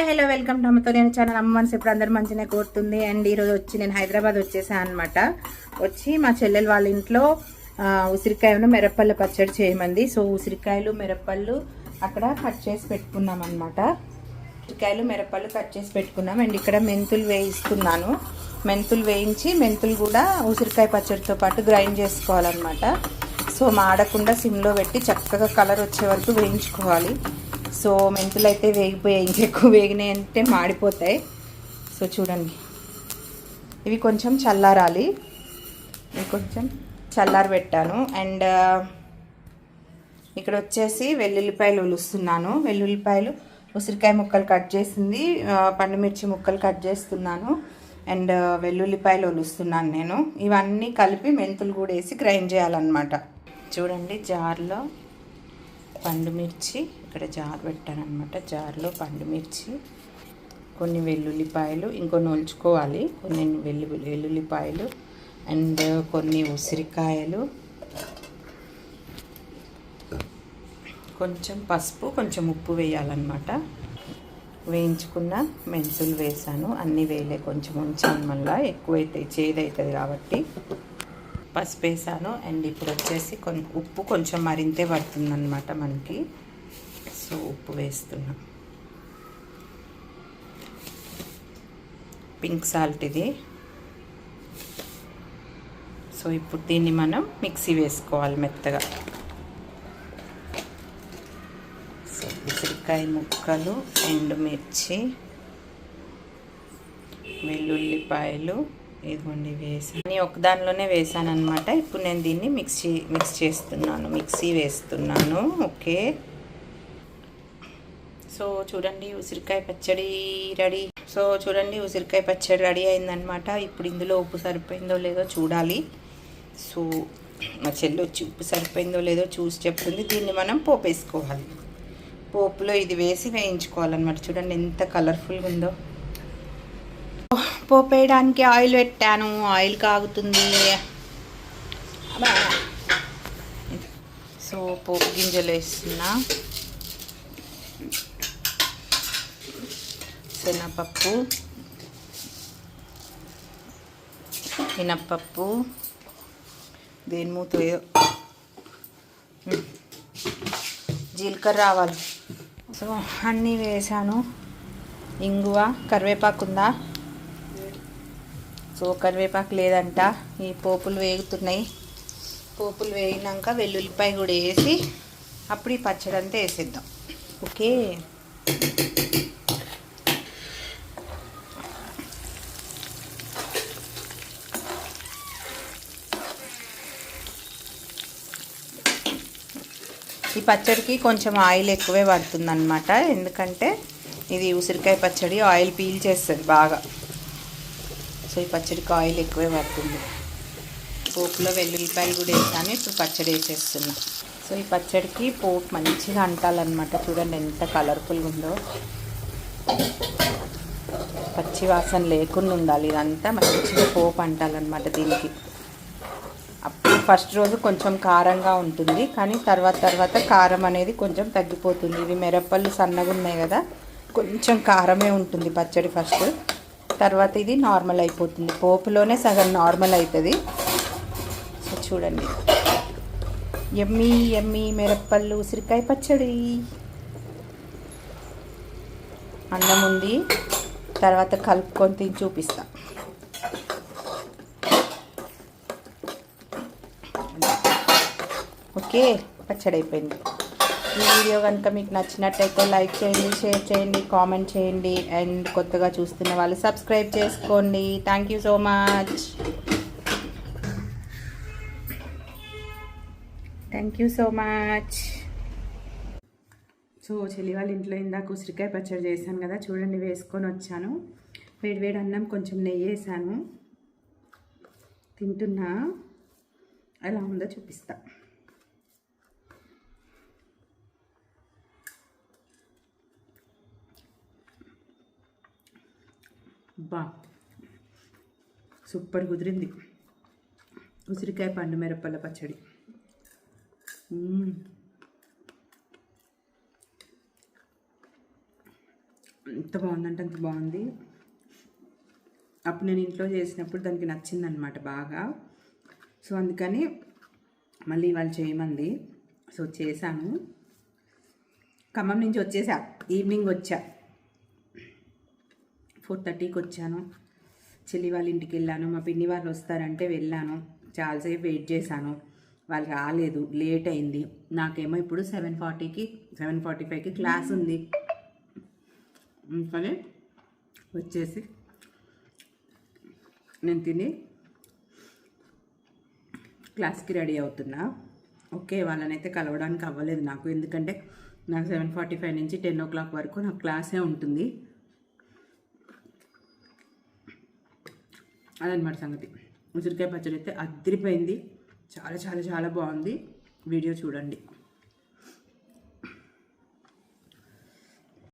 Hi hello welcome to అమ్మతో నేను channel అమ్మ మనసు ఇప్పుడు అందరు మంచిగా కోరుతుంది. అండ్ ఈరోజు వచ్చి నేను హైదరాబాద్ వచ్చేసాను అనమాట వచ్చి మా చెల్లెలు వాళ్ళ ఇంట్లో ఉసిరికాయను మిరప్పళ్ళు పచ్చడి చేయమంది. సో ఉసిరికాయలు మిరపళ్ళు అక్కడ కట్ చేసి పెట్టుకున్నాం అనమాట ఉసిరికాయలు మిరపళ్ళు కట్ చేసి పెట్టుకున్నాం. అండ్ ఇక్కడ మెంతులు వేయిస్తున్నాను. మెంతులు వేయించి మెంతులు కూడా ఉసిరికాయ పచ్చడితో పాటు గ్రైండ్ చేసుకోవాలన్నమాట. సో మాడకుండా సిమ్లో పెట్టి చక్కగా కలర్ వచ్చే వరకు వేయించుకోవాలి. సో మెంతులు అయితే వేగిపోయాయి ఇంకెక్కువ వేగినాయి అంటే మాడిపోతాయి. సో చూడండి. ఇవి కొంచెం చల్లారాలి. ఇవి కొంచెం చల్లారి పెట్టాను. అండ్ ఇక్కడ వచ్చేసి వెల్లుల్లిపాయలు ఉలుస్తున్నాను. వెల్లుల్లిపాయలు ఉసిరికాయ ముక్కలు కట్ చేసింది. పండుమిర్చి ముక్కలు కట్ చేస్తున్నాను. అండ్ వెల్లుల్లిపాయలు ఒలుస్తున్నాను నేను. ఇవన్నీ కలిపి మెంతులు కూడా వేసి గ్రైండ్ చేయాలన్నమాట. చూడండి జార్లో పండుమిర్చి ఇక్కడ జార్ పెట్టాను అనమాట జార్లో పండుమిర్చి కొన్ని వెల్లుల్లిపాయలు ఇంకొన్ని ఉంచుకోవాలి కొన్ని వెల్లు వెల్లుల్లిపాయలు అండ్ కొన్ని ఉసిరికాయలు. కొంచెం పసుపు కొంచెం ఉప్పు వేయాలన్నమాట. వేయించుకున్న మెంతులు వేసాను. అన్నీ వేయలే కొంచెం ఉంచాను మళ్ళీ. ఎక్కువైతే చేదవుతుంది కాబట్టి. పసుపు వేసాను అండ్ ఇప్పుడు వచ్చేసి కొంచెం ఉప్పు కొంచెం మరింతే పడుతుందన్నమాట మనకి. సో ఉప్పు వేస్తున్నాం. పింక్ సాల్ట్ ఇది. సో ఇప్పుడు దీన్ని మనం మిక్సీ వేసుకోవాలి మెత్తగా. సో ఉసిరికాయ ముక్కలు ఎండుమిర్చి వెల్లుల్లిపాయలు ఇదిగోండి వేసాను ఒకదానిలోనే ఒక దానిలోనే వేసాను అనమాట ఇప్పుడు నేను దీన్ని మిక్సీ మిక్స్ చేస్తున్నాను. మిక్సీ వేస్తున్నాను. ఓకే. సో చూడండి ఉసిరికాయ పచ్చడి రెడీ. సో చూడండి ఉసిరికాయ పచ్చడి రెడీ అయిందనమాట ఇప్పుడు ఇందులో ఉప్పు సరిపోయిందో లేదో చూడాలి. సో మా చెల్లి వచ్చి ఉప్పు సరిపోయిందో లేదో చూసి చెప్తుంది. దీన్ని మనం పోపు వేసుకోవాలి పోపులో ఇది వేసి వేయించుకోవాలన్నమాట. చూడండి ఎంత కలర్ఫుల్గా ఉందో. పోపేయడానికి ఆయిల్ పెట్టాను. ఆయిల్ కాగుతుంది. సో పోపు గింజలు వేస్తున్నా. శనగపప్పు. మినప్పప్పు దేని మూత జీలకర్ర రావాలి. సో అన్నీ వేసాను. ఇంగువ కరివేపాకు ఉందా? సో కరివేపాకు లేదంట. ఈ పోపులు వేగుతున్నాయి. పోపులు వేగినాక వెల్లుల్లిపాయ కూడా వేసి అప్పుడు ఈ పచ్చడి అంతా వేసేద్దాం. ఓకే? ఈ పచ్చడికి కొంచెం ఆయిల్ ఎక్కువే పడుతుంది ఎందుకంటే ఇది ఉసిరికాయ పచ్చడి ఆయిల్ పీల్ చేస్తుంది బాగా. సో ఈ పచ్చడికి ఆయిల్ ఎక్కువే పడుతుంది. పోపులో వెల్లుల్లిపాయలు కూడా వేసాను ఇప్పుడు పచ్చడి వేసేస్తుంది సో ఈ పచ్చడికి పోపు మంచిగా అంటాలన్నమాట. చూడండి ఎంత కలర్ఫుల్గా ఉందో. పచ్చి వాసన లేకుండా ఉండాలి. ఇదంతా మంచిగా పోపు అంటాలన్నమాట దీనికి. అప్పుడు ఫస్ట్ రోజు కొంచెం కారంగా ఉంటుంది కానీ తర్వాత తర్వాత కారం అనేది కొంచెం తగ్గిపోతుంది. ఇవి మిరపళ్ళు సన్నగా ఉన్నాయి కదా కొంచెం కారమే ఉంటుంది పచ్చడి ఫస్ట్. తర్వాత ఇది నార్మల్ అయిపోతుంది. పోపులోనే సగం నార్మల్ అవుతుంది సో చూడండి. ఎమ్మి ఎమ్మి మిరపళ్ళు ఉసిరికాయ పచ్చడి. అన్నం ఉంది. తర్వాత కలుపుకొని తిని చూపిస్తా. ఓకే పచ్చడి అయిపోయింది. ఈ వీడియో కనుక మీకు నచ్చినట్టయితే లైక్ చేయండి షేర్ చేయండి కామెంట్ చేయండి. అండ్ కొత్తగా చూస్తున్న వాళ్ళు సబ్స్క్రైబ్ చేసుకోండి. Thank you so much thank you so much so చెల్లి వాళ్ళ ఇంట్లో ఇందాక ఉసిరికాయ పచ్చడి చేశాను కదా చూడండి వేసుకొని వచ్చాను. వేడి వేడి అన్నం కొంచెం నెయ్యి వేసాను. తింటున్నా. ఎలా ఉందో చూపిస్తాను బా. సూపర్ కుదిరింది. ఉసిరికాయ పండు మిరపల్ల పచ్చడి. ఎంత బాగుందంటే అంత బాగుంది. అప్పుడు నేను ఇంట్లో చేసినప్పుడు దానికి నచ్చిందనమాట బాగా. సో అందుకని మళ్ళీ వాళ్ళు చేయమంది. సో చేశాను. ఖమ్మం నుంచి వచ్చేసా. ఈవినింగ్ వచ్చా. ఫోర్ థర్టీకి వచ్చాను. చెల్లి వాళ్ళ ఇంటికి వెళ్ళాను. మా పిన్ని వాళ్ళు వస్తారంటే వెళ్ళాను. చాలాసేపు వెయిట్ చేశాను. వాళ్ళు రాలేదు. లేట్ అయింది. నాకేమో ఇప్పుడు సెవెన్ ఫార్టీకి సెవెన్ ఫార్టీ ఫైవ్కి క్లాస్ ఉంది. కానీ వచ్చేసి నేను తిని క్లాస్కి రెడీ అవుతున్నా. ఓకే వాళ్ళనైతే కలవడానికి అవ్వలేదు నాకు. ఎందుకంటే నాకు సెవెన్ ఫార్టీ ఫైవ్ నుంచి టెన్ ఓ క్లాక్ వరకు నాకు క్లాసే ఉంటుంది. అదనమాట సంగతి. ఉసిరికాయ పచ్చడి అయితే అదిరిపోయింది. చాలా చాలా చాలా బాగుంది. వీడియో చూడండి.